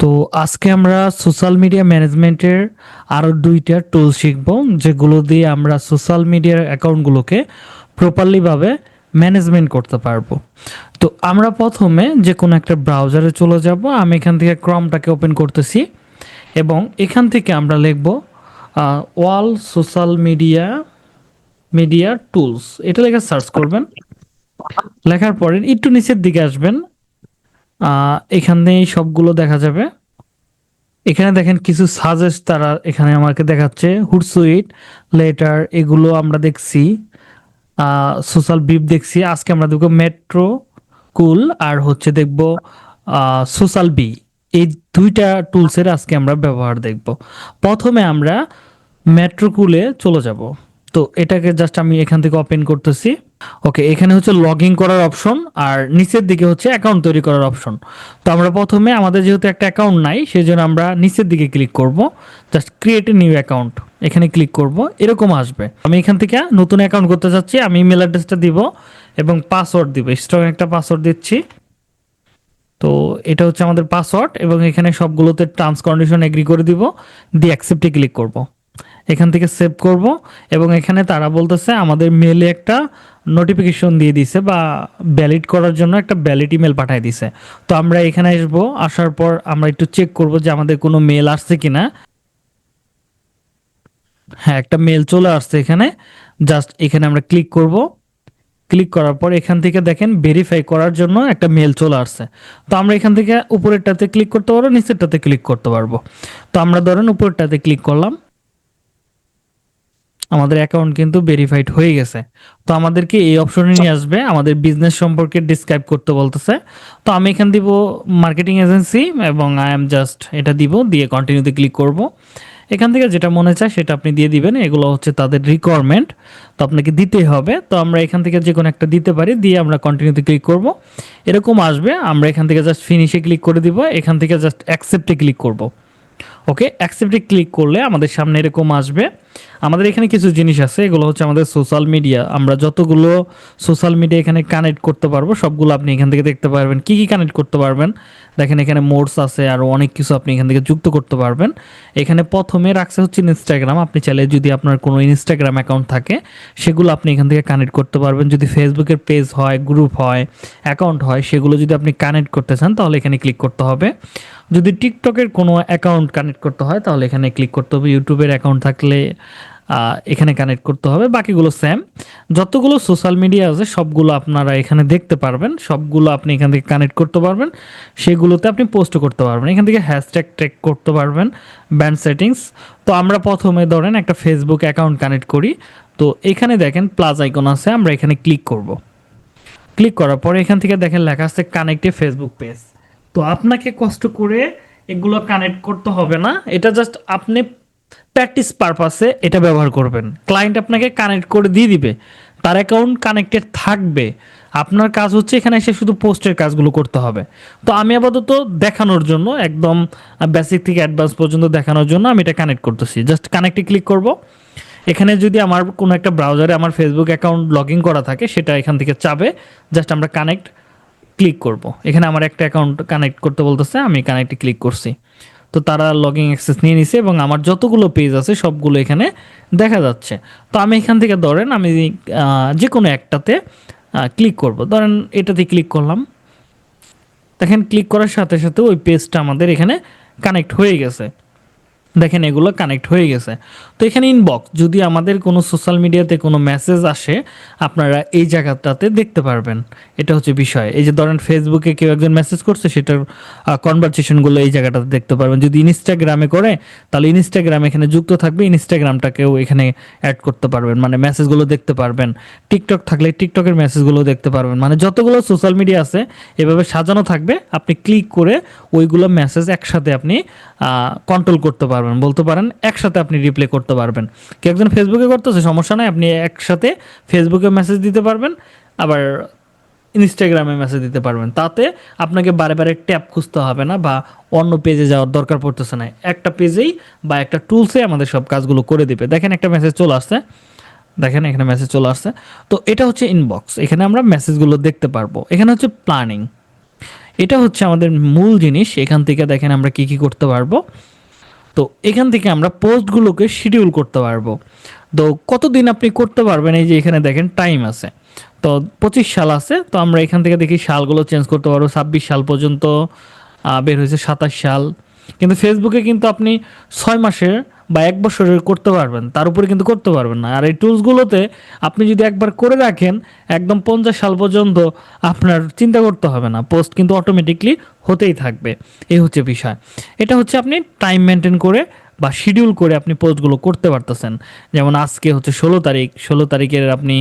তো আজকে আমরা সোশ্যাল মিডিয়া ম্যানেজমেন্টের আরও দুইটা টুল শিখব, যেগুলো দিয়ে আমরা সোশ্যাল মিডিয়ার অ্যাকাউন্টগুলোকে প্রপারলিভাবে ম্যানেজমেন্ট করতে পারব। তো আমরা প্রথমে যে কোনো একটা ব্রাউজারে চলে যাব, আমি এখান থেকে ক্রমটাকে ওপেন করতেছি এবং এখান থেকে আমরা লিখব wall social media media tools এটা লেখা সার্চ করবেন। লেখার পরে একটু নিচের দিকে আসবেন। আহ, এখানে সবগুলো দেখা যাবে। এখানে দেখেন কিছু সাজেস্ট তারা এখানে আমাকে দেখাচ্ছে। হুডসুইট লেটার এগুলো আমরা দেখছি। সোশ্যাল বিপ দেখছি। আজকে আমরা দেখব মেট্রো কুল আর হচ্ছে দেখব সোশ্যাল বি। এই দুইটা টুলসের আজকে আমরা ব্যবহার দেখব। প্রথমে আমরা মেট্রো কুলে চলে যাব। তো এটাকে জাস্ট আমি এখান থেকে ওপেন করতেছি। ওকে এখানে হচ্ছে লগ ইন করার অপশন আর নিচের দিকে হচ্ছে অ্যাকাউন্ট তৈরি করার অপশন তো আমরা প্রথমে আমাদের যেহেতু একটা অ্যাকাউন্ট নাই সেই জন্য আমরা নিচের দিকে ক্লিক করব। Just create a new account এখানে ক্লিক করব, এরকম আসবে। আমি এখান থেকে নতুন অ্যাকাউন্ট করতে চাচ্ছি, আমি ইমেল অ্যাড্রেসটা দিব এবং পাসওয়ার্ড দিব। স্ট্রং একটা পাসওয়ার্ড দিচ্ছি। তো এটা হচ্ছে আমাদের পাসওয়ার্ড এবং এখানে সবগুলোতে টার্মস কন্ডিশন এগ্রি করে দিব, দিয়ে অ্যাকসেপ্টে ক্লিক করব। এখান থেকে সেভ করব এবং এখানে তারা বলতেছে আমাদের মেলে একটা নোটিফিকেশন দিয়ে দিছে বা ভ্যালিড করার জন্য একটা ভ্যালিড ইমেল পাঠিয়ে দিছে। তো আমরা এখানে আসব, আসার পর আমরা একটু চেক করব যে আমাদের কোনো মেল আসছে কিনা। হ্যাঁ একটা মেল চলে আসছে এখানে। জাস্ট এখানে আমরা ক্লিক করব। ক্লিক করার পর এখান থেকে দেখেন ভেরিফাই করার জন্য একটা মেল চলে আসছে। তো আমরা এখান থেকে উপরেরটাতে ক্লিক করতে পারব, নিচেরটাতে ক্লিক করতে পারব। তো আমরা ধরেন উপরেরটাতে ক্লিক করলাম। আমাদের অ্যাকাউন্ট কিন্তু ভেরিফাইড হয়ে গেছে। তো আমাদেরকে এই অপশনে নিয়ে আসবে, আমাদের বিজনেস সম্পর্কে ডিসক্রাইব করতে বলতেছে। তো আমি এখান দিব মার্কেটিং এজেন্সি এবং আই এম জাস্ট এটা দিব, দিয়ে কন্টিনিউতে ক্লিক করব। এখান থেকে যেটা মনে চায় সেটা আপনি দিয়ে দিবেন, এগুলো হচ্ছে তাদের রিকোয়ারমেন্ট তো আপনাকে দিতেই হবে। তো আমরা এখান থেকে যে কোনো একটা দিতে পারি, দিয়ে আমরা কন্টিনিউতে ক্লিক করব। এরকম আসবে, আমরা এখান থেকে জাস্ট ফিনিশে ক্লিক করে দিব, এখান থেকে জাস্ট অ্যাকসেপ্টে ক্লিক করব। ওকে অ্যাকসেপ্টে ক্লিক করলে আমাদের সামনে এরকম আসবে। আমাদের এখানে কিছু জিনিস আছে, এগুলো হচ্ছে আমাদের সোশ্যাল মিডিয়া আমরা যতগুলো সোশ্যাল মিডিয়া এখানে কানেক্ট করতে পারব, সবগুলো আপনি এখান থেকে দেখতে পারবেন। কি কি কানেক্ট করতে পারবেন? দেখেন এখানে মোডস আছে আর অনেক কিছু আপনি এখান থেকে যুক্ত করতে পারবেন। এখানে প্রথমে রাখছে হচ্ছে ইনস্টাগ্রাম আপনি চাইলে যদি আপনার কোনো ইনস্টাগ্রাম অ্যাকাউন্ট থাকে, সেগুলো আপনি এখান থেকে কানেক্ট করতে পারবেন। যদি ফেসবুকের পেজ হয় গ্রুপ হয় অ্যাকাউন্ট হয়, সেগুলো যদি আপনি কানেক্ট করতে চান, তাহলে এখানে ক্লিক করতে হবে। যদি টিকটকের কোনো অ্যাকাউন্ট কানেক্ট করতে হয়, তাহলে এখানে ক্লিক করতে হবে। ইউটিউবের অ্যাকাউন্ট থাকলে এখানে কানেক্ট করতে হবে। বাকিগুলো সেম যতগুলো সোশ্যাল মিডিয়া আছে, সবগুলো আপনারা এখানে দেখতে পারবেন। সবগুলো আপনি এখান থেকে কানেক্ট করতে পারবেন। সেগুলোতে আপনি পোস্ট করতে পারবেন। এখান থেকে হ্যাশট্যাগ ট্র্যাক করতে পারবেন ব্যান্ড সেটিংস তো আমরা প্রথমে ধরেন একটা ফেসবুক অ্যাকাউন্ট কানেক্ট করি। তো এখানে দেখেন প্লাস আইকন আছে, আমরা এখানে ক্লিক করব। ক্লিক করার পরে এখান থেকে দেখেন লেখা আছে কানেক্টে ফেসবুক পেজ তো আপনাকে কষ্ট করে এগুলো কানেক্ট করতে হবে না। এটা জাস্ট আপনি প্র্যাকটিস পারপাসে এটা ব্যবহার করবেন। ক্লায়েন্ট আপনাকে কানেক্ট করে দিয়ে দিবে। তার অ্যাকাউন্ট কানেক্টেড থাকবে। আপনার কাজ হচ্ছে এখানে এসে শুধু পোস্টের কাজগুলো করতে হবে। তো আমি আপাতত দেখানোর জন্য, একদম বেসিক থেকে অ্যাডভান্স পর্যন্ত দেখানোর জন্য আমি এটা কানেক্ট করতেছি। জাস্ট কানেক্টে ক্লিক করব। এখানে যদি আমার কোনো একটা ব্রাউজারে আমার ফেসবুক অ্যাকাউন্ট লগ ইন করা থাকে, সেটা এখান থেকে চাবে। জাস্ট আমরা কানেক্ট ক্লিক করব। এখানে আমার একটা অ্যাকাউন্ট কানেক্ট করতে বলতেছে, আমি কানেক্টে ক্লিক করছি। তো তারা লগিং অ্যাক্সেস নিয়ে নিছে এবং আমার যতগুলো পেজ আছে সবগুলো এখানে দেখা যাচ্ছে। তো আমি এখান থেকে ধরেন আমি যে কোনো একটাতে ক্লিক করব। ধরেন এটাতে ক্লিক করলাম। দেখেন ক্লিক করার সাথে সাথে ওই পেজটা আমাদের এখানে কানেক্ট হয়ে গেছে। দেখেন এগুলো কানেক্ট হয়ে গেছে। তো এখানে ইনবক্স যদি আমাদের কোনো সোশ্যাল মিডিয়াতে কোনো মেসেজ আসে, আপনারা এই জায়গাটাতে দেখতে পারবেন। এটা হচ্ছে বিষয়। এই যে ধরেন ফেসবুকে কেউ একজন মেসেজ করছে, সেটার কনভারসেশনগুলো এই জায়গাটাতে দেখতে পারবেন। যদি ইনস্টাগ্রামে করে, তাহলে ইনস্টাগ্রাম এখানে যুক্ত থাকবে ইনস্টাগ্রামটাকেও এখানে অ্যাড করতে পারবেন। মানে মেসেজগুলো দেখতে পারবেন। টিকটক থাকলে টিকটকের মেসেজগুলো দেখতে পারবেন। মানে যতগুলো সোশ্যাল মিডিয়া আছে, এভাবে সাজানো থাকবে। আপনি ক্লিক করে ওইগুলো মেসেজ একসাথে আপনি কন্ট্রোল করতে পারবেন। বলতে পারেন একসাথে আপনি রিপ্লে করতে পারবেন। কেউ একজন ফেসবুকে করতেছে, সমস্যা নাই, আপনি একসাথে ফেসবুকে মেসেজ দিতে পারবেন, আবার ইনস্টাগ্রামে মেসেজ দিতে পারবেন। তাতে আপনাকে বারে বারে ট্যাপ খুঁজতে হবে না বা অন্য পেজে যাওয়ার দরকার পড়তেছে না। একটা পেজেই বা একটা টুলসে আমাদের সব কাজগুলো করে দিবে। দেখেন একটা মেসেজ চলে আসছে। দেখেন এখানে মেসেজ চলে আসছে। তো এটা হচ্ছে ইনবক্স এখানে আমরা মেসেজগুলো দেখতে পারব। এখানে হচ্ছে প্ল্যানিং এটা হচ্ছে আমাদের মূল জিনিস। এখান থেকে দেখেন আমরা কি কি করতে পারব। তো এখান থেকে আমরা পোস্টগুলোকে শিডিউল করতে পারব। তো কতদিন আপনি করতে পারবেন? এই যে এখানে দেখেন টাইম আছে। তো পঁচিশ সাল আছে, তো আমরা এখান থেকে দেখি সালগুলো চেঞ্জ করতে পারব। ছাব্বিশ সাল পর্যন্ত বের হয়েছে সাতাশ সাল। কিন্তু ফেসবুকে কিন্তু আপনি ছয় মাসের বা এক বছরের করতে পারবেন, তার উপরে কিন্তু করতে পারবেন না। আর এই টুলসগুলোতে আপনি যদি একবার করে রাখেন একদম পঞ্চাশ সাল পর্যন্ত আপনার চিন্তা করতে হবে না, পোস্ট কিন্তু অটোমেটিকলি হতেই থাকবে। এই হচ্ছে বিষয়। এটা হচ্ছে আপনি টাইম মেনটেন করে বা শিডিউল করে আপনি পোস্টগুলো করতে পারতেছেন। যেমন আজকে হচ্ছে ষোলো তারিখ, ষোলো তারিখের আপনি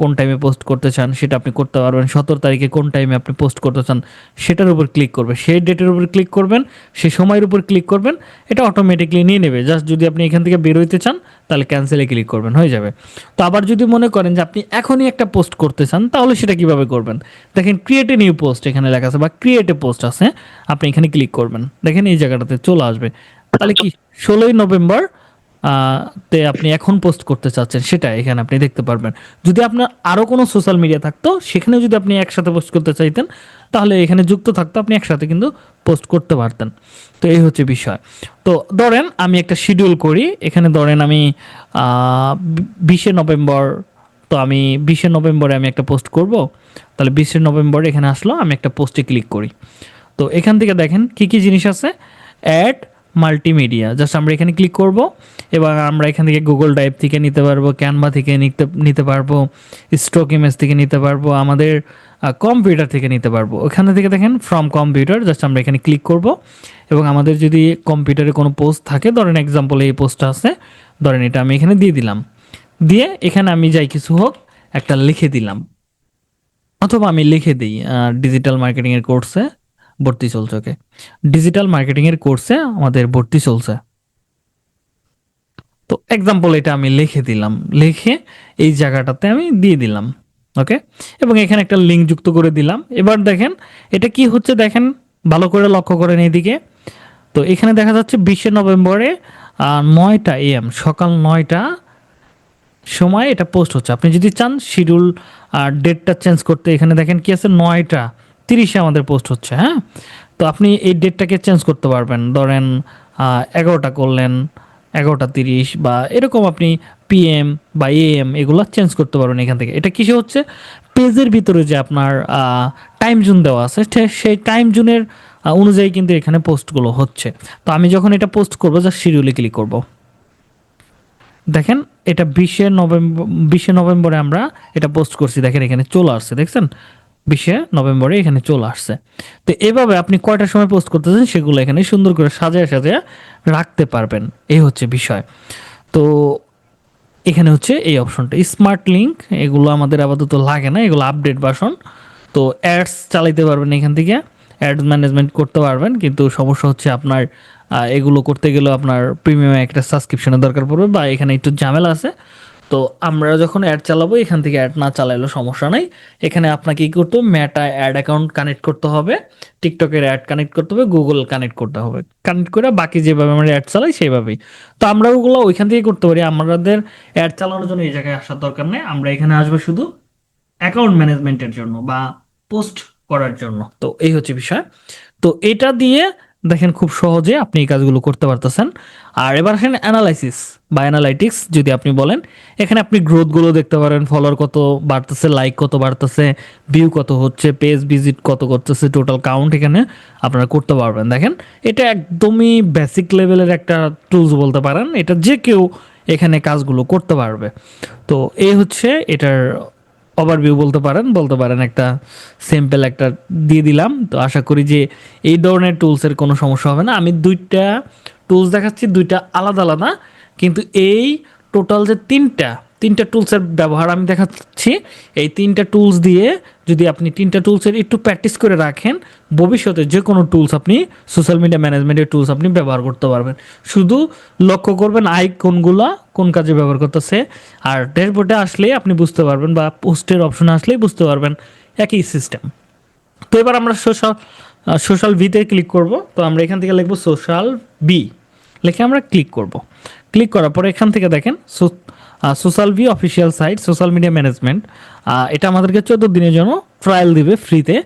কোন টাইমে পোস্ট করতে চান সেটা আপনি করতে পারবেন। সতেরো তারিখে কোন টাইমে আপনি পোস্ট করতে চান সেটার উপর ক্লিক করবে সেই ডেটের উপর ক্লিক করবেন, সেই সময়ের উপর ক্লিক করবেন, এটা অটোমেটিকলি নিয়ে নেবে। জাস্ট যদি আপনি এখান থেকে বেরোইতে চান, তাহলে ক্যান্সেলে ক্লিক করবেন, হয়ে যাবে। তো আবার যদি মনে করেন যে আপনি এখনই একটা পোস্ট করতে চান, তাহলে সেটা কীভাবে করবেন? দেখেন ক্রিয়েট এ নিউ পোস্ট এখানে লেখা আছে বা ক্রিয়েট এ পোস্ট আছে, আপনি এখানে ক্লিক করবেন। দেখেন এই জায়গাটাতে চলে আসবে। তাহলে কি ষোলোই নভেম্বর তে আপনি এখন পোস্ট করতে চাচ্ছেন? সেটা এখানে আপনি দেখতে পারবেন। যদি আপনার আরও কোনো সোশ্যাল মিডিয়া থাকতো সেখানে যদি আপনি একসাথে পোস্ট করতে চাইতেন, তাহলে এখানে যুক্ত থাকতো, আপনি একসাথে কিন্তু পোস্ট করতে পারতেন। তো এই হচ্ছে বিষয়। তো ধরেন, আমি একটা শিডিউল করি, এখানে ধরেন আমি বিশে নভেম্বর, তো আমি বিশে নভেম্বরে আমি একটা পোস্ট করব, তাহলে বিশে নভেম্বরে এখানে আসলো, আমি একটা পোস্টে ক্লিক করি। তো এখান থেকে দেখেন কি কি জিনিস আছে? অ্যাড মাল্টিমিডিয়া জাস্ট আমরা এখানে ক্লিক করব এবং আমরা এখান থেকে গুগল ড্রাইভ থেকে নিতে পারব ক্যানভা থেকে নিতে নিতে পারব স্টক ইমেজ থেকে নিতে পারব, আমাদের কম্পিউটার থেকে নিতে পারব। ওখানে থেকে দেখেন ফ্রম কম্পিউটার জাস্ট আমরা এখানে ক্লিক করব। এবং আমাদের যদি কম্পিউটারে কোনো পোস্ট থাকে, ধরেন এক্সাম্পল এই পোস্টটা আছে, ধরেন এটা আমি এখানে দিয়ে দিলাম। দিয়ে এখানে আমি যাই কিছু হোক, একটা লিখে দিলাম। অথবা আমি লিখে দিই ডিজিটাল মার্কেটিংয়ের কোর্সে ভর্তি চলছে ওকে ডিজিটাল মার্কেটিং এর কোর্সে আমাদের ভর্তি চলছে। তো এক্সাম্পল এটা আমি লিখে দিলাম। লিখে এই জায়গাটাতে আমি দিয়ে দিলাম ওকে এবং এখানে একটা লিঙ্ক যুক্ত করে দিলাম। এবার দেখেন, এটা কি হচ্ছে দেখেন? ভালো করে লক্ষ্য করেন এইদিকে। তো এখানে দেখা যাচ্ছে বিশে নভেম্বরে নয়টা এম সকাল নয়টা সময় এটা পোস্ট হচ্ছে। আপনি যদি চান শিডিউল আর ডেটটা চেঞ্জ করতে, এখানে দেখেন কি আছে? নয়টা তিরিশে আমাদের পোস্ট হচ্ছে হ্যাঁ? তো আপনি এই ডেটটাকে চেঞ্জ করতে পারবেন। ধরেন এগারোটা করলেন, এগারোটা তিরিশ বা এরকম আপনি পিএম বা এএম এগুলো চেঞ্জ করতে পারবেন এখান থেকে। এটা কিসে হচ্ছে? পেজের ভিতরে যে আপনার টাইম জোন দেওয়া আছে সেই টাইম জোনের অনুযায়ী কিন্তু এখানে পোস্টগুলো হচ্ছে। তো আমি যখন এটা পোস্ট করব জাস্ট শিডিউলে ক্লিক করব। দেখেন, এটা বিশে নভেম্বর বিশে নভেম্বরে আমরা এটা পোস্ট করছি। দেখেন, এখানে চলে আসছে, দেখছেন? বিশে নভেম্বরে এখানে চলে আসছে। তো এভাবে আপনি কয়টার সময় পোস্ট করতেছেন সেগুলো এখানে সুন্দর করে সাজায় সাজায় রাখতে পারবেন। এই হচ্ছে বিষয়। তো এখানে হচ্ছে এই অপশনটা স্মার্ট লিঙ্ক এগুলো আমাদের আপাতত লাগে না, এগুলো আপডেট বাসন তো অ্যাডস চালাইতে পারবেন এখান থেকে। অ্যাড ম্যানেজমেন্ট করতে পারবেন, কিন্তু সমস্যা হচ্ছে আপনার এগুলো করতে গেলেও আপনার প্রিমিয়াম একটা সাবস্ক্রিপশনের দরকার পড়বে বা এখানে একটু ঝামেলা আছে। তো আমরা যখন অ্যাড চালাবো, এখান থেকে অ্যাড না চালাইলেও সমস্যা নাই। এখানে আপনাকে কি করতে হবে? ম্যাটা অ্যাড অ্যাকাউন্ট কানেক্ট করতে হবে। টিকটকের অ্যাড কানেক্ট করতে হবে। গুগল কানেক্ট করতে হবে। কানেক্ট করে বাকি যেভাবে আমরা অ্যাড চালাই, সেইভাবেই। তো আমরা ওগুলো ওইখান থেকে করতে পারি। আমাদের অ্যাড চালানোর জন্য এই জায়গায় আসার দরকার নেই। আমরা এখানে আসব শুধু অ্যাকাউন্ট ম্যানেজমেন্টের জন্য বা পোস্ট করার জন্য। তো এই হচ্ছে বিষয়। তো এটা দিয়ে দেখেন খুব সহজে আপনি এই কাজগুলো করতে পারতেছেন। আর এবার আসেন অ্যানালাইসিস বা অ্যানালাইটিক্স যদি আপনি বলেন। এখানে আপনি গ্রোথগুলো দেখতে পারেন ফলোয়ার কত বাড়তেছে লাইক কত বাড়তেছে ভিউ কত হচ্ছে পেজ ভিজিট কত করতেছে টোটাল কাউন্ট এখানে আপনারা করতে পারবেন। দেখেন, এটা একদমই বেসিক লেভেলের একটা টুলস বলতে পারেন। এটা যে কেউ এখানে কাজগুলো করতে পারবে। তো এই হচ্ছে এটার ওভারভিউ বলতে পারেন বলতে পারেন একটা সিম্পল একটা দিয়ে দিলাম। তো আশা করি যে এই ধরনের টুলসের কোনো সমস্যা হবে না। আমি দুইটা টুলস দেখাচ্ছি, দুইটা আলাদা আলাদা, কিন্তু এই টোটাল যে তিনটা তিনটা টুলসের ব্যবহার আমি দেখাচ্ছি। এই তিনটা টুলস দিয়ে যদি আপনি তিনটা টুলসের একটু প্র্যাকটিস করে রাখেন, ভবিষ্যতে যে কোনো টুলস আপনি সোশ্যাল মিডিয়া ম্যানেজমেন্টের টুলস আপনি ব্যবহার করতে পারবেন। শুধু লক্ষ্য করবেন আই কোনগুলা, কোন কাজে ব্যবহার করতেছে, আর ড্যাশবোর্ডে আসলেই আপনি বুঝতে পারবেন বা পোস্টের অপশনে আসলেই বুঝতে পারবেন একই সিস্টেম। তো এবার আমরা সোশ্যাল সোশ্যাল ভিতে ক্লিক করব। তো আমরা এখান থেকে লিখব সোশ্যাল বি লিখে আমরা ক্লিক করব। ক্লিক করার পরে এখান থেকে দেখেন social V official site social media management এটা আমাদেরকে চোদ্দ দিনের জন্য ট্রায়াল দিবে ফ্রিতে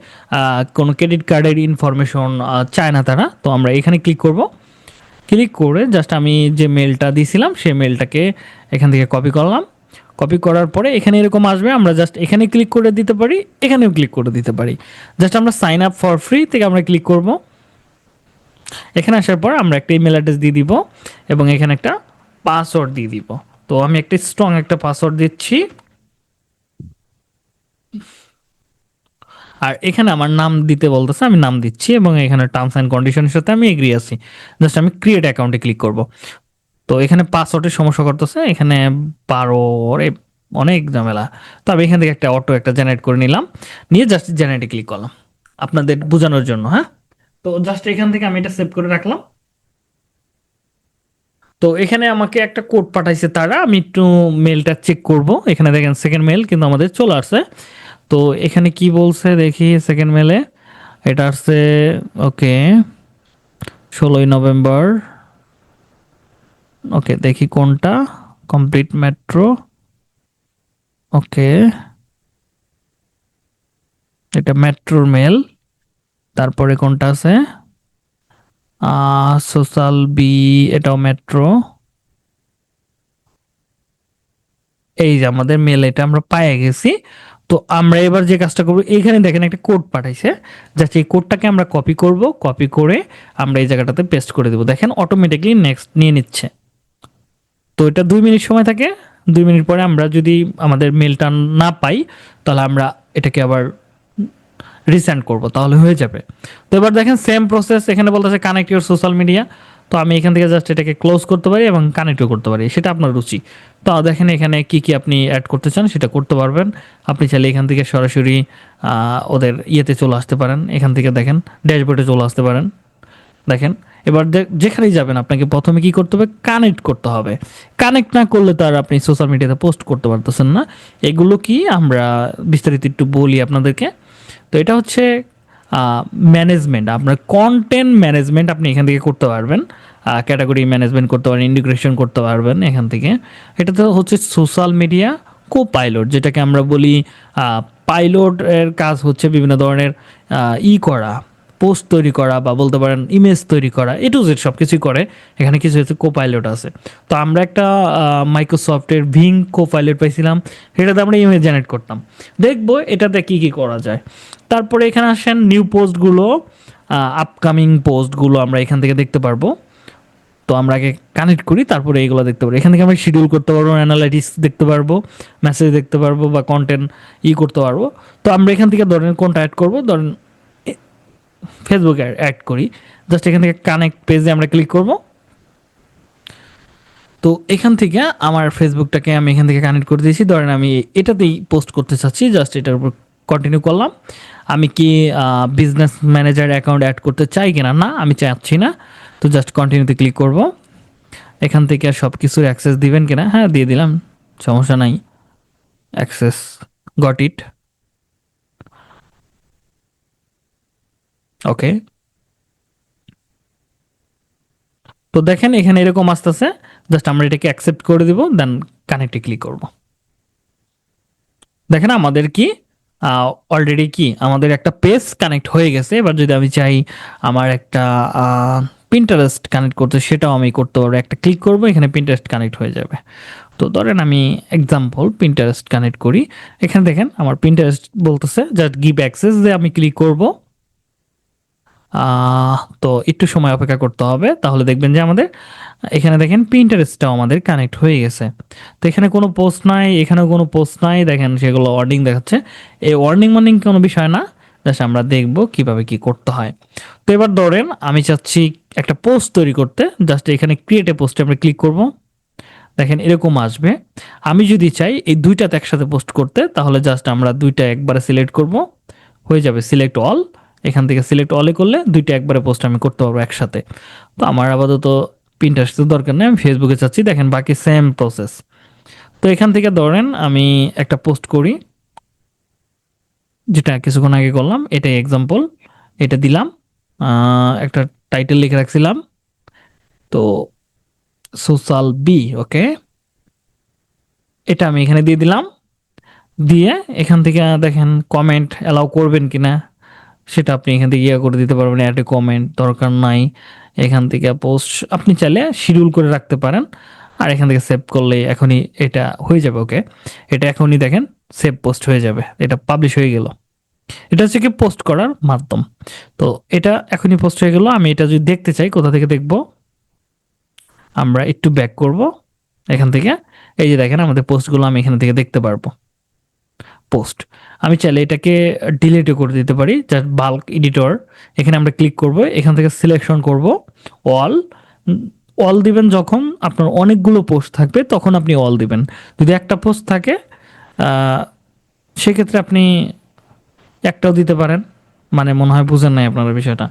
কোনো ক্রেডিট কার্ডের ইনফরমেশন চায় না তারা, তো আমরা এখানে ক্লিক করব। ক্লিক করে জাস্ট আমি যে মেলটা দিয়েছিলাম সেই মেলটাকে এখান থেকে কপি করলাম। কপি করার পরে এখানে এরকম আসবে, আমরা জাস্ট এখানে ক্লিক করে দিতে পারি, এখানেও ক্লিক করে দিতে পারি। জাস্ট আমরা সাইন আপ ফর ফ্রি থেকে আমরা ক্লিক করব। এখানে আসার পর আমরা একটা ইমেল অ্যাড্রেস দিয়ে দিব এবং এখানে একটা পাসওয়ার্ড দিয়ে দিব। তো আমি একটা স্ট্রং একটা পাসওয়ার্ড দিচ্ছি। আর এখানে আমার নাম দিতে বলতেছে, আমি নাম দিচ্ছি এবং এখানে টার্মস অ্যান্ড কন্ডিশনের সাথে আমি এগ্রি আছি। জাস্ট আমি ক্রিয়েট অ্যাকাউন্টে ক্লিক করব। তো এখানে পাসওয়ার্ডের সমস্যা করতেছে, এখানে বারো অনেক ঝামেলা। তো আমি এখান থেকে একটা অটো একটা জেনারেট করে নিলাম, নিয়ে জাস্ট জেনারেটে ক্লিক করলাম। আপনাদের বোঝানোর জন্য হ্যাঁ? তো জাস্ট এখান থেকে আমি এটা সেভ করে রাখলাম। তো এখানে আমাকে একটা কোড পাঠাইছে তারা, আমি একটু মেলটা চেক করব। এখানে দেখেন সেকেন্ড মেল কিন্তু আমাদের চলে আসছে। তো এখানে কি বলছে দেখি সেকেন্ড মেলে এটা আসছে, ওকে, ষোলোই নভেম্বর। ওকে, দেখি কোনটা। Complete metro. ওকে, এটা মেট্রোর মেল তারপরে কোনটা আছে? সোশ্যাল বি এটাও মেট্রো এই যে আমাদের মেল এটা আমরা পায়ে গেছি। তো আমরা এবার যে কাজটা করব, এইখানে দেখেন একটা কোড পাঠাইছে। জাস্ট এই কোডটাকে আমরা কপি করব কপি করে আমরা এই জায়গাটাতে পেস্ট করে দেবো। দেখেন অটোমেটিকলি নেক্সট নিয়ে নিচ্ছে। তো এটা দুই মিনিট সময় থাকে। দুই মিনিট পরে আমরা যদি আমাদের মেলটা না পাই, তাহলে আমরা এটাকে আবার রিসেন্ড করব, তাহলে হয়ে যাবে। তো এবার দেখেন সেম প্রসেস এখানে বলতেছে কানেক্ট ইউর সোশ্যাল মিডিয়া তো আমি এখান থেকে জাস্ট এটাকে ক্লোজ করতে পারি এবং কানেক্টও করতে পারি, সেটা আপনার রুচি। তো দেখেন এখানে কি কি আপনি অ্যাড করতে চান, সেটা করতে পারবেন। আপনি চাইলে এখান থেকে সরাসরি ওদের ইয়েতে চলে আসতে পারেন। এখান থেকে দেখেন ড্যাশবোর্ডে চলে আসতে পারেন। দেখেন, এবার যেখানেই যাবেন, আপনাকে প্রথমে কি করতে হবে? কানেক্ট করতে হবে। কানেক্ট না করলে তো আর আপনি সোশ্যাল মিডিয়াতে পোস্ট করতে পারতেছেন না। এগুলো কি আমরা বিস্তারিত একটু বলি আপনাদেরকে। তো এটা হচ্ছে ম্যানেজমেন্ট আপনার কন্টেন্ট ম্যানেজমেন্ট আপনি এখান থেকে করতে পারবেন। ক্যাটাগরি ম্যানেজমেন্ট করতে পারবেন ইন্টিগ্রেশন করতে পারবেন এখান থেকে। এটা তো হচ্ছে সোশ্যাল মিডিয়া কো পাইলট যেটাকে আমরা বলি পাইলটের কাজ হচ্ছে বিভিন্ন ধরনের ই করা। পোস্ট তৈরি করা বা বলতে পারেন ইমেজ তৈরি করা এ টু জেড সব কিছুই করে। এখানে কিছু হচ্ছে কো পাইলট আছে। তো আমরা একটা মাইক্রোসফটের ভিং কো পাইলট পাইছিলাম। সেটাতে আমরা ইমেজ জেনারেট করতাম। দেখব এটাতে কি কি করা যায়। তারপরে এখানে আসেন নিউ পোস্টগুলো আপকামিং পোস্টগুলো আমরা এখান থেকে দেখতে পারব। তো আমরা আগে কানেক্ট করি, তারপরে এইগুলো দেখতে পারব। এখান থেকে আমরা শিডিউল করতে পারব অ্যানালাইটিক্স দেখতে পারব মেসেজ দেখতে পারব বা কন্টেন্ট ই করতে পারব। তো আমরা এখান থেকে ধরেন কোনটা অ্যাড করব, ধরেন ফেসবুকে অ্যাড করি। জাস্ট এখান থেকে কানেক্ট পেজে আমরা ক্লিক করব। তো এখান থেকে আমার ফেসবুকটাকে আমি এখান থেকে কানেক্ট করে দিয়েছি। ধরেন আমি এটাতেই পোস্ট করতে চাচ্ছি। জাস্ট এটার উপর কন্টিনিউ করলাম। আমি কি বিজনেস ম্যানেজার অ্যাকাউন্ট অ্যাড করতে চাই কিনা? না, আমি চাচ্ছি না। তো জাস্ট কন্টিনিউতে ক্লিক করব। এখান থেকে আর সব কিছুর অ্যাক্সেস দিবেন কিনা? হ্যাঁ দিয়ে দিলাম। সমস্যা নাই। Access got it okay. তো দেখেন এখানে এরকম আসতেছে। জাস্ট আমরা এটাকে অ্যাকসেপ্ট করে দিব দেন কানেক্টে ক্লিক করব। দেখেন আমাদের কি অলরেডি কি, আমাদের একটা পেজ কানেক্ট হয়ে গেছে। এবার যদি আমি চাই আমার একটা পিন্টারেস্ট কানেক্ট করতে, সেটাও আমি করতে পারব। একটা ক্লিক করব, এখানে পিন্টারেস্ট কানেক্ট হয়ে যাবে। তো ধরেন আমি এক্সাম্পল পিন্টারেস্ট কানেক্ট করি। এখানে দেখেন আমার পিন্টারেস্ট বলতেছে জাস্ট গিভ অ্যাক্সেস যে আমি ক্লিক করব। তো একটু সময় অপেক্ষা করতে হবে। তাহলে দেখবেন যে আমাদের, এখানে দেখেন প্রিন্টারেস্টটাও আমাদের কানেক্ট হয়ে গেছে। তো এখানে কোনো পোস্ট নাই, এখানেও কোনো পোস্ট নাই। দেখেন সেগুলো ওয়ার্নিং দেখাচ্ছে। এই ওয়ার্নিং ওয়ার্নিং কোনো বিষয় না জাস্ট আমরা দেখব কীভাবে কি করতে হয়। তো এবার ধরেন আমি চাচ্ছি একটা পোস্ট তৈরি করতে জাস্ট এখানে ক্রিয়েট এ পোস্টে আমরা ক্লিক করব। দেখেন এরকম আসবে। আমি যদি চাই এই দুইটাতে একসাথে পোস্ট করতে, তাহলে জাস্ট আমরা দুইটা একবারে সিলেক্ট করব। হয়ে যাবে সিলেক্ট অল এখান থেকে সিলেক্ট অলে করলে দুইটা একবারে পোস্ট আমি করতে পারব একসাথে। তো আমার আপাতত পিন্টারেস্টের দরকার নেই, আমি ফেসবুকে চাচ্ছি, দেখেন বাকি সেম প্রসেস তো এখান থেকে ধরেন আমি একটা পোস্ট করি, যেটা কিছুক্ষণ আগে করলাম, এটাই এক্সাম্পল এটা দিলাম একটা টাইটেল লিখে রাখছিলাম। তো সোশ্যাল বি ওকে এটা আমি এখানে দিয়ে দিলাম, দিয়ে এখান থেকে দেখেন কমেন্ট অ্যালাউ করবেন কিনা। সেটা আপনি এখান থেকে ইয়ে করে দিতে পারবেন অ্যাড কমেন্ট দরকার নাই। এখান থেকে পোস্ট আপনি চাইলে শিডিউল করে রাখতে পারেন। আর এখান থেকে সেভ করলে এখনই এটা হয়ে যাবে ওকে এটা এখনই দেখেন সেভ পোস্ট হয়ে যাবে। এটা পাবলিশ হয়ে গেল। এটা হচ্ছে কি পোস্ট করার মাধ্যম। তো এটা এখনই পোস্ট হয়ে গেল। আমি এটা যদি দেখতে চাই, কোথা থেকে দেখব? আমরা একটু ব্যাক করব। এখান থেকে। এই যে দেখেন, আমাদের পোস্টগুলো আমি এখান থেকে দেখতে পারব। পোস্ট আমি চাইলে এটাকে ডিলিটও করে দিতে পারি জাস্ট বাল্ক এডিটর এখানে আমরা ক্লিক করব, এখান থেকে সিলেকশন করব অল অল দিবেন যখন আপনার অনেকগুলো পোস্ট থাকবে, তখন আপনি অল দিবেন। যদি একটা পোস্ট থাকে সেক্ষেত্রে আপনি একটাও দিতে পারেন মানে মনে হয় বুঝেন নাই আপনার বিষয়টা।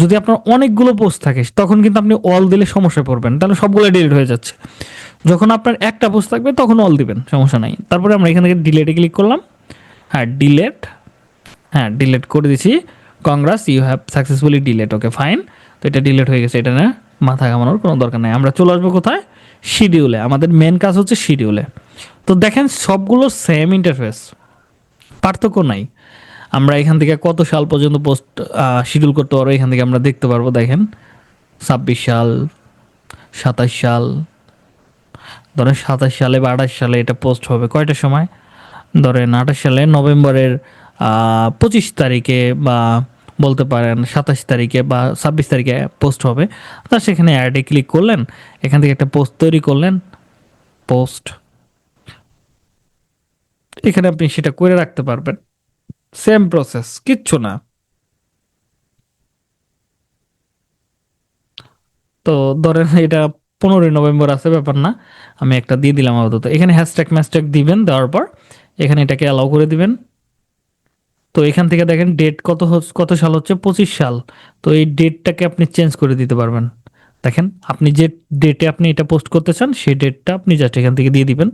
যদি আপনার অনেকগুলো পোস্ট থাকে, তখন কিন্তু আপনি অল দিলে সমস্যায় পড়বেন, তাহলে সবগুলো ডিলিট হয়ে যাচ্ছে। যখন আপনার একটা পোস্ট থাকবে, তখন অল দিবেন, সমস্যা নাই। তারপরে আমরা এখান থেকে ডিলেটে ক্লিক করলাম। হ্যাঁ ডিলেট হ্যাঁ ডিলেট করে দিছি। Congrats you have successfully delete okay fine তো এটা ডিলেট হয়ে গেছে, এটা না মাথা ঘামানোর কোনো দরকার নাই। আমরা চলে আসব কোথায়? শিডিউলে আমাদের মেন কাজ হচ্ছে শিডিউলে তো দেখেন, সবগুলো সেম ইন্টারফেস পার্থক্য নাই। আমরা এখান থেকে কত সাল পর্যন্ত পোস্ট শিডিউল করতে পারব, এখান থেকে আমরা দেখতে পারব, দেখেন। ছাব্বিশ সাল, সাতাশ সাল, ধরেন সাতাশ সালে বা আঠাশ সালে এটা পোস্ট হবে। কয়টার সময়? ধরেন আঠাশ সালে নভেম্বরের পঁচিশ তারিখে বা বলতে পারেন সাতাশ তারিখে বা ছাব্বিশ তারিখে পোস্ট হবে। তা সেখানে অ্যাডে ক্লিক করলেন, এখান থেকে একটা পোস্ট তৈরি করলেন। পোস্ট। এখানে আপনি সেটা করে রাখতে পারবেন। সেম প্রসেস, কিচ্ছু না। তো ধরেন এটা পনেরোই নভেম্বর আছে, ব্যাপার না। আমি একটা দিয়ে দিলাম আপাতত। এখানে হ্যাশট্যাগ ম্যাশট্যাগ দিবেন, দেওয়ার পর এখানে এটাকে অ্যালাউ করে দিবেন। তো এখান থেকে দেখেন ডেট কত কত সাল হচ্ছে? পঁচিশ সাল। তো এই ডেটটাকে আপনি চেঞ্জ করে দিতে পারবেন। দেখেন, আপনি যে ডেটে আপনি এটা পোস্ট করতে চান, সেই ডেটটা আপনি জাস্ট এখান থেকে দিয়ে দিবেন।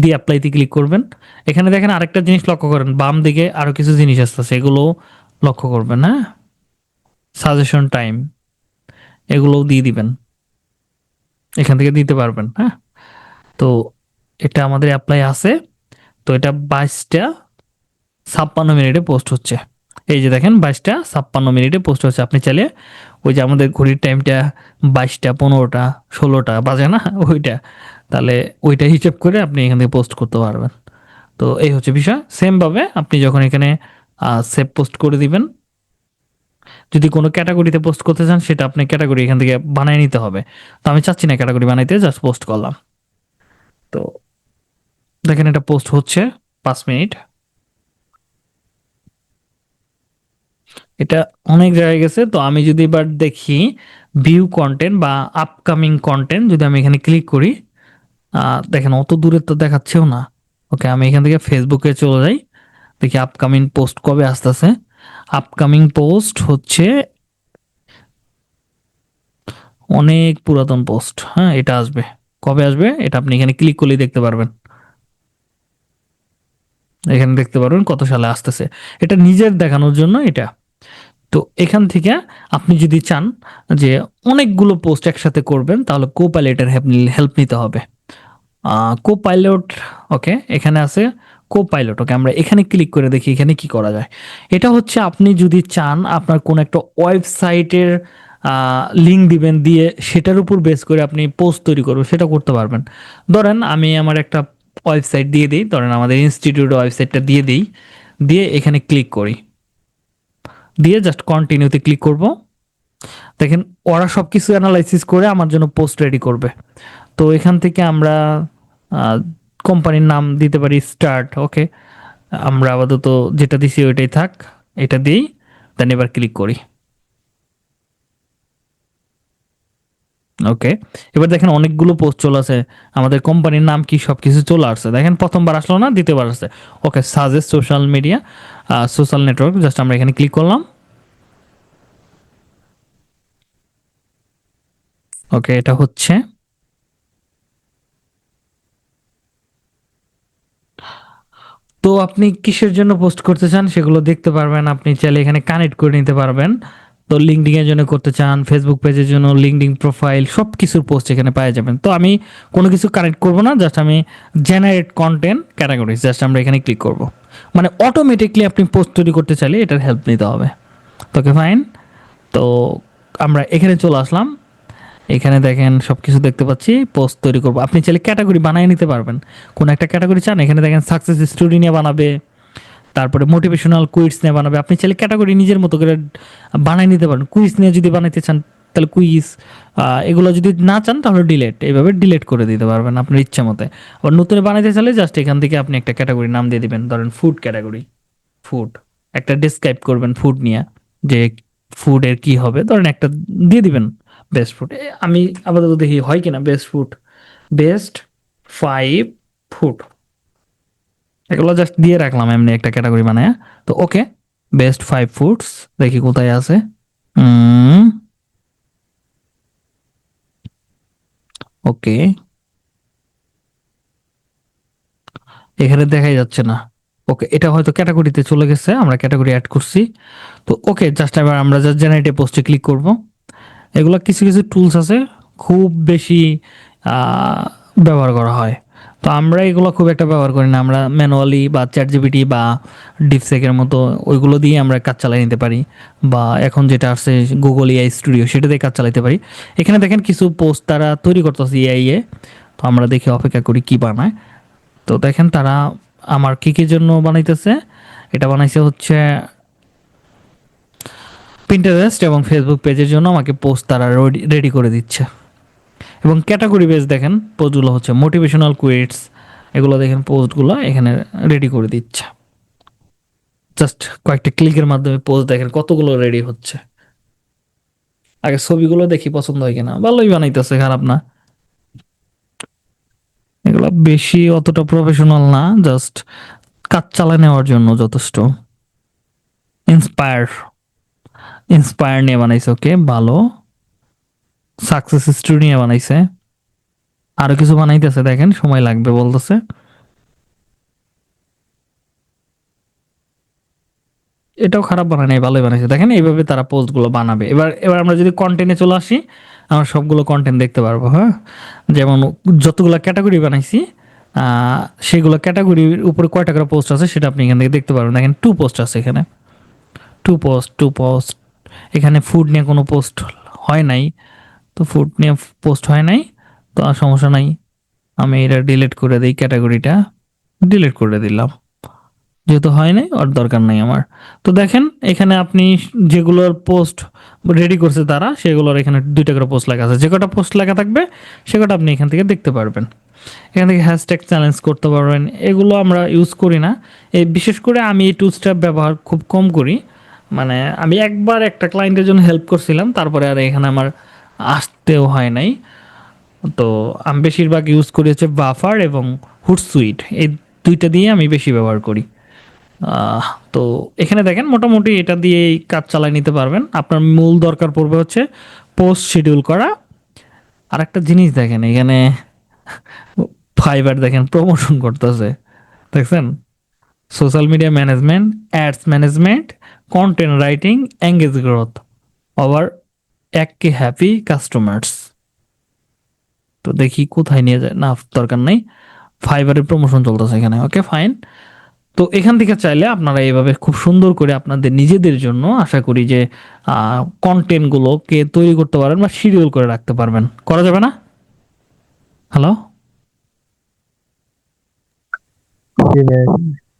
দিয়ে অ্যাপ্লাইতে ক্লিক করবেন। এখানে দেখেন আরেকটা জিনিস লক্ষ্য করেন, বাম দিকে আরও কিছু জিনিস আসছে সেগুলো লক্ষ্য করবেন হ্যাঁ? সাজেশন টাইম এগুলোও দিয়ে দিবেন। এখান থেকে দিতে পারবেন হ্যাঁ? তো এটা আমাদের অ্যাপ্লাই আছে। তো এটা বাইশটা ছাপ্পান্ন মিনিটে পোস্ট হচ্ছে। এই যে দেখেন, বাইশটা ছাপ্পান্ন মিনিটে পোস্ট হচ্ছে। আপনি চাইলে ওই যে আমাদের ঘড়ির টাইমটা বাইশটা, পনেরোটা, ষোলোটা বাজে না ওইটা, তাহলে ওইটা হিসেব করে আপনি এখান থেকে পোস্ট করতে পারবেন। তো এই হচ্ছে বিষয়। সেমভাবে আপনি যখন এখানে সেভ পোস্ট করে দিবেন, যদি কোনো ক্যাটাগরিতে পোস্ট করতে চান, সেটা আপনি ক্যাটাগরি এখান থেকে বানিয়ে নিতে হবে। তো আমি চাচ্ছি না ক্যাটাগরি বানাইতে, জাস্ট পোস্ট করলাম। তো দেখেন এটা পোস্ট হচ্ছে পাঁচ মিনিট। এটা অনেক জায়গায় গেছে, তো আমি যদি এবার দেখি ভিউ কন্টেন্ট বা আপকামিং কন্টেন্ট যদি আমি এখানে ক্লিক করি দেখেন অত দূরে তো দেখাচ্ছেও না। ওকে আমি এখান থেকে ফেসবুকে চলে যাই, দেখি আপকামিং পোস্ট কবে আসতেছে। আপকামিং পোস্ট হচ্ছে অনেক পুরাতন পোস্ট হ্যাঁ এটা আসবে। কবে আসবে? এটা আপনি এখানে ক্লিক করলেই দেখতে পারবেন। এখানে দেখতে পারবেন কত সালে আসতেছে। এটা নিজের দেখানোর জন্য এটা। তো এখান থেকে আপনি যদি চান যে অনেকগুলো পোস্ট একসাথে করবেন, তাহলে কো পাইলটের হেল্প নিতে হবে। কো পাইলট ওকে এখানে আছে কো পাইলট ওকে আমরা এখানে ক্লিক করে দেখি এখানে কি করা যায়। এটা হচ্ছে আপনি যদি চান আপনার কোন একটা ওয়েবসাইটের লিঙ্ক দিবেন, দিয়ে সেটার উপর বেস করে আপনি পোস্ট তৈরি করবেন, সেটা করতে পারবেন। ধরেন আমি আমার একটা ওয়েবসাইট দিয়ে দিই, ধরেন আমাদের ইনস্টিটিউট ওয়েবসাইটটা দিয়ে দিই, দিয়ে এখানে ক্লিক করি। দিয়ে জাস্ট কন্টিনিউতে ক্লিক করব। দেখেন, ওরা সব কিছু অ্যানালাইসিস করে আমার জন্য পোস্ট রেডি করবে। তো এখান থেকে আমরা কোম্পানির নাম দিতে পারি স্টার্ট ওকে আমরা আপাতত যেটা দিছি ওইটাই থাক, এটা দিই দেন এবার ক্লিক করি। ওকে এবার দেখেন অনেকগুলো পোস্ট চলে আসে। আমাদের কোম্পানির নাম কি সব কিছু চলে আসছে। দেখেন প্রথমবার আসলো না, দ্বিতীয়বার আসছে। Okay suggest social media social network just আমরা এখানে ক্লিক করলাম। ওকে এটা হচ্ছে। তো আপনি কিসের জন্য পোস্ট করতে চান সেগুলো দেখতে পারবেন। আপনি চাইলে এখানে কানেক্ট করে নিতে পারবেন। তো লিঙ্কডিং এর জন্য করতে চান ফেসবুক পেজের জন্য লিঙ্কডিং প্রোফাইল সব কিছুর পোস্ট এখানে পাওয়া যাবেন। তো আমি কোনো কিছু কানেক্ট করব না জাস্ট আমি জেনারেট কন্টেন্ট ক্যাটাগরিজ জাস্ট আমরা এখানে ক্লিক করব। মানে অটোমেটিকলি আপনি পোস্ট তৈরি করতে চাইলে এটার হেল্প নিতে হবে। তো ওকে ফাইন তো আমরা এখানে চলে আসলাম। এখানে দেখেন সব কিছু দেখতে পাচ্ছি পোস্ট তৈরি করব। আপনি চাইলে ক্যাটাগরি বানিয়ে নিতে পারবেন। কোন একটা ক্যাটাগরি চান, এখানে দেখেন সাকসেস স্টোরি নিয়ে বানাবে। তারপরে মোটিভেশনাল কুইজ নিয়ে বানাবে। আপনি চাইলে ক্যাটাগরি নিজের মতো করে বানিয়ে নিতে পারেন। কুইজ নিয়ে যদি বানাইতে চান, তাহলে কুইজ এগুলো যদি না চান, তাহলে ডিলেট এইভাবে ডিলেট করে দিতে পারবেন আপনার ইচ্ছা মতে। আবার নতুন বানাইতে চাইলে জাস্ট এখান থেকে আপনি একটা ক্যাটাগরি নাম দিয়ে দিবেন। ধরেন ফুড ক্যাটাগরি ফুড একটা ডিসক্রাইব করবেন ফুড নিয়ে, যে ফুডের কি হবে। ধরেন একটা দিয়ে দিবেন বেস্ট ফুড আমি আপাতত দেখি হয় কিনা? Best food best five food এগুলো জাস্ট দিয়ে রাখলাম এমনি একটা ক্যাটাগরি বানায়। তো ওকে বেস্ট ফাইভ ফুডস দেখি কোথায় আছে। ওকে এখানে দেখাই যাচ্ছে না। ওকে এটা হয়তো ক্যাটাগরিতে চলে গেছে, আমরা ক্যাটাগরি অ্যাড করছি। তো ওকে জাস্ট এবার আমরা জাস্ট জেনারেটে পোস্টে ক্লিক করব। এগুলো কিছু কিছু টুলস আছে, খুব বেশি ব্যবহার করা হয়। তো আমরা এগুলো খুব একটা ব্যবহার করি না। আমরা ম্যানুয়ালি বা চ্যাট জিবিটি বা ডিপসেকের মতো ওইগুলো দিয়ে আমরা কাজ চালাই নিতে পারি বা এখন যেটা আসছে গুগল এআই স্টুডিও সেটা দিয়ে কাজ চালাতে পারি। এখানে দেখেন কিছু পোস্ট তারা তৈরি করতেছে এআই এ। তো আমরা দেখে অপেক্ষা করি কি বানায়। তো দেখেন তারা আমার কী কী জন্য বানাইতেছে। এটা বানাইছে হচ্ছে পিন্টারেস্ট এবং ফেসবুক পেজের জন্য আমাকে পোস্ট তারা রেডি করে দিচ্ছে। এবং ক্যাটাগরি বেস দেখেন পোস্টগুলো হচ্ছে মোটিভেশনাল কুইটস এগুলো দেখেন পোস্টগুলো এখানে রেডি করে দিচ্ছে। জাস্ট কয়েকটা ক্লিকের মাধ্যমে পোস্ট দেখেন কতগুলো রেডি হচ্ছে। আগে ছবিগুলো দেখি পছন্দ হয় কিনা, ভালোই বানাইতেছে, খারাপ না। এগুলো বেশি অতটা প্রফেশনাল না জাস্ট কাজ চালায় নেওয়ার জন্য যথেষ্ট। ইন্সপায়ার ইন্সপায়ার নিয়ে বানাইছে ওকে ভালো। সাকসেস স্টোরি নিয়ে বানাইছে। আরও কিছু বানাইতেছে, দেখেন, সময় লাগবে বলতেছে। এটাও খারাপ বানায় নাই, ভালোই বানাইছে। দেখেন, এইভাবে তারা পোস্টগুলো বানাবে। এবার এবার আমরা যদি কন্টেন্টে চলে আসি, আমরা সবগুলো কন্টেন্ট দেখতে পারব হ্যাঁ? যেমন যতগুলো ক্যাটাগরি বানাইছি সেগুলো ক্যাটাগরির উপরে কয়টা করে পোস্ট আছে সেটা আপনি এখান থেকে দেখতে পারবেন। দেখেন টু পোস্ট আছে এখানে। টু পোস্ট টু পোস্ট এখানে ফুড নিয়ে কোনো পোস্ট হয় নাই। তো ফুড নিয়ে পোস্ট হয় নাই, তো আর সমস্যা নাই। আমি এটা ডিলিট করে দিই ক্যাটাগরিটা ডিলিট করে দিলাম। যেহেতু হয় নাই আর দরকার নাই আমার। তো দেখেন, এখানে আপনি যেগুলোর পোস্ট রেডি করছে তারা, সেগুলোর এখানে দুইটা করে পোস্ট লেখা আছে। যে কটা পোস্ট লেখা থাকবে, সে কটা আপনি এখান থেকে দেখতে পারবেন। এখান থেকে হ্যাশট্যাগ চ্যালেঞ্জ করতে পারবেন। এগুলো আমরা ইউজ করি না। এই বিশেষ করে আমি এই টুলসটা ব্যবহার খুব কম করি। মানে আমি একবার একটা ক্লায়েন্টের জন্য হেল্প করছিলাম, তারপরে আর এখানে আমার আসতেও হয় নাই। তো আমি বেশিরভাগ ইউজ করি হচ্ছে বাফার এবং হুটসুইট এই দুইটা দিয়ে আমি বেশি ব্যবহার করি। তো এখানে দেখেন মোটামুটি এটা দিয়ে কাজ চালাই নিতে পারবেন। আপনার মূল দরকার পড়বে হচ্ছে পোস্ট শিডিউল করা। আর একটা জিনিস দেখেন, এখানে ফাইবার দেখেন প্রমোশন করতেছে। দেখছেন? Social media management ads management content writing engage growth আবার এক হ্যাপি কাস্টমার্স তো দেখি কোথায় নিয়ে যায়, না, দরকার নেই। ফাইবারের প্রমোশন চলতেছে এখানে ওকে ফাইন তো এখান থেকে চাইলে আপনারা এইভাবে খুব সুন্দর করে আপনাদের নিজেদের জন্য আশা করি যে কন্টেন্টগুলোকে তৈরি করতে পারেন বা শিডিউল করে রাখতে পারবেন। করা যাবে না? হ্যালো